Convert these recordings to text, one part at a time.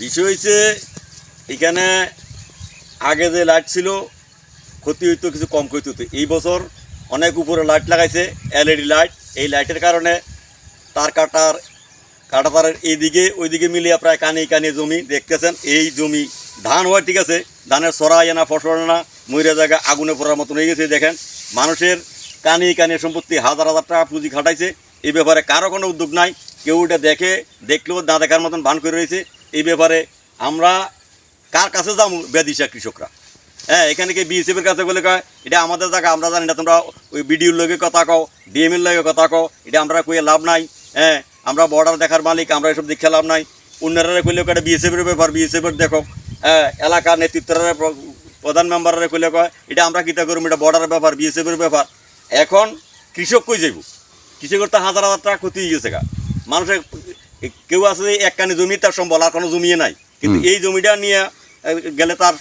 বিষয় হয়েছে এখানে আগে যে লাইট ছিল, ক্ষতি হইতো, কিছু কম ক্ষতি হতো এই বছর অনেক উপরে লাইট লাগাইছে এলইডি লাইট এই লাইটের কারণে তার কাটার কাটা তারের এইদিকে, ওইদিকে মিলিয়ে প্রায় কানে কানে জমি দেখতেছেন। এই জমি ধান হয় ঠিক আছে, ধানের সরা না, ফসল না ময়রা জায়গা আগুনে পড়ার মতন হয়ে গেছে, দেখেন। মানুষের কানে কানে সম্পত্তি হাজার হাজার টাকা পুঁজি খাটাইছে। এই ব্যাপারে কারও কোনো উদ্যোগ নাই। কেউ এটা দেখে, দেখলেও না দেখার মতন বান করে রয়েছে। এই ব্যাপারে আমরা কার কাছে যাব বেদিশা কৃষকরা? হ্যাঁ এখানে কি বিএসএফের কাছে বলে কয়, এটা আমাদের জায়গা, আমরা জানি না, তোমরা ওই বিডিওর লগে কথা কও ডিএমের লগে কথা কও, এটা আমরা কইয়ে লাভ নাই। হ্যাঁ আমরা বর্ডার দেখার মালিক, আমরা এসব দেখে লাভ নাই। অন্যরা কইলেও এটা বিএসএফের ব্যাপার বিএসএফের দেখো। হ্যাঁ এলাকার নেতৃত্বরা প্রধান মেম্বাররা কইলে কয়, এটা আমরা কিতা করব এটা বর্ডারের ব্যাপার বিএসএফের ব্যাপার। এখন কৃষক কই যাইব? কৃষকের তো হাজার হাজার টাকা ক্ষতি হয়ে গেছে গা। মানুষের কেউ আছে যে এক কানি জমি তার সম্বল আর কোনো জমিয়ে নাই। কিন্তু এই জমিটা নিয়ে গেলে তার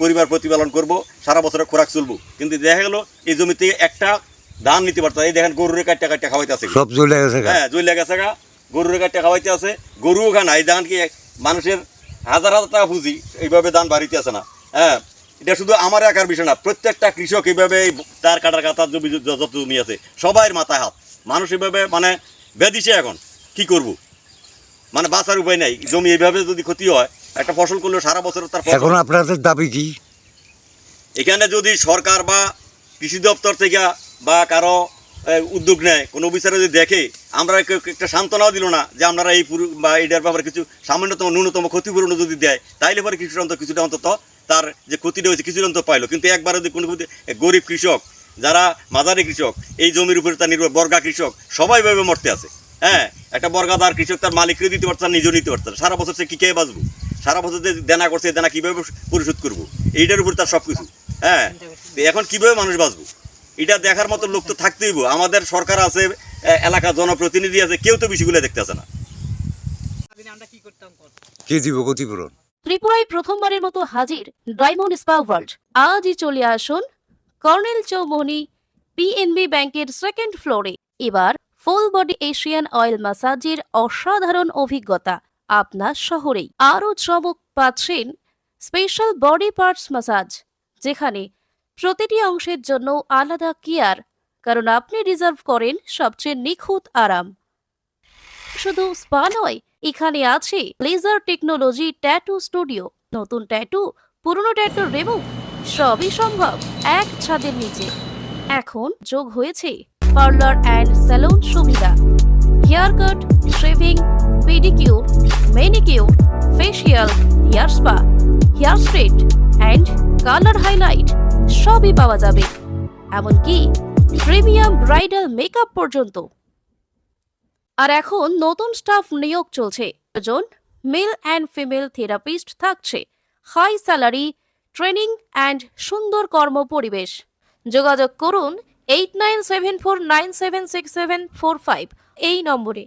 পরিবার প্রতিপালন করব সারা বছরে খোরাক চলবো। কিন্তু দেখা গেল এই জমিতে একটা ধান নিতে পারতো এই দেখেন গরুরে কাটটা কাটটা খাওয়াইতে আছে সব চলে গেছে হ্যাঁ জইলে গেছে গা। গরুরে কাটটা খাওয়াইতে আছে। গরুও খানা এই ধান কি মানুষের হাজার হাজার টাকা পুঁজি এইভাবে ধান বাড়িতে আছে না। হ্যাঁ এটা শুধু আমার একার বিষয় না। প্রত্যেকটা কৃষক এইভাবে এই তার কাটার কাতার জমি যত জমি আছে সবাই মাথায় হাত। মানুষ এইভাবে মানে বেদিছে এখন। কি করব? মানে বাঁচার উপায় নাই। জমি এইভাবে যদি ক্ষতি হয় একটা ফসল করলেও সারা বছর তার এখন আপনাদের দাবি কি? এখানে যদি সরকার বা কৃষি দপ্তর থেকে বা কারও উদ্যোগ নেয় কোনো অফিসারে যদি দেখে আমরা একটা সান্ত্বনাও দিল না যে আপনারা এই পুরো বা এটার ব্যাপারে কিছু সামান্যতম ন্যূনতম ক্ষতিপূরণ যদি দেয় তাইলে পরে কৃষি অন্তত কিছুটা অন্তত তার যে ক্ষতিটা হয়েছে কিছুটা অন্তত পাইলো। কিন্তু একবার যদি কোনো গরিব কৃষক যারা মাঝারি কৃষক এই জমির উপরে তার নির্ভর বর্গা কৃষক সবাই ভাবে মরতে আছে। হ্যাঁ একটা বর্গাদার কৃষক তার মালিককে দিতে পারছে না নিজেও নিতে পারছে না। সারা বছর সে কী খেয়ে বাঁচবো? সারা বছর যে দেনা করছে দেনা কীভাবে পরিশোধ করব? এইটার উপর তার সব কিছু হ্যাঁ এখন কীভাবে মানুষ বাঁচবো? এটা দেখার মতো লোক তো থাকতেই। আমাদের সরকার আছে এ- এলাকার জনপ্রতিনিধি আছে কেউ তো বিষয়গুলো দেখতে আসে না। কি দিব ক্ষতিপূরণ ত্রিপুরায় প্রথমবারের মতো হাজির ডায়মন্ড স্পা ওয়ার্ল্ড। আজই চলে আসুন কর্নেল চৌমনি পিএনবি ব্যাংকের সেকেন্ড ফ্লোরে এবার ফুল বডি এশিয়ান অয়েল ম্যাসাজের অসাধারণ অভিজ্ঞতা আপনার শহরেই। আরও চমক পাচ্ছেন স্পেশাল বডি পার্টস ম্যাসাজ যেখানে প্রতিটি অংশের জন্য আলাদা কেয়ার কারণ আপনি রিজার্ভ করেন সবচেয়ে নিখুঁত আরাম। শুধু স্পা নয়, এখানে আছে লেজার টেকনোলজি ট্যাটু স্টুডিও নতুন ট্যাটু পুরনো ট্যাটু রিমুভ সবই সম্ভব, এক ছাদের নিচে। এখন যোগ হয়েছে পার্লার অ্যান্ড স্যালুন সুবিধা। Haircut, shaving, pedicure, manicure facial hair spa, hair straight and colour highlight সবই পাওয়া যাবে। এমনকি প্রিমিয়াম ব্রাইডাল মেকআপ পর্যন্ত। আর এখন নতুন স্টাফ নিয়োগ চলছে। মেল অ্যান্ড ফিমেল থেরাপিস্ট থাকছে। হাই স্যালারি ট্রেনিং অ্যান্ড সুন্দর কর্ম পরিবেশ। যোগাযোগ করুন eight nine seven four nine seven six seven four five এই নম্বরে।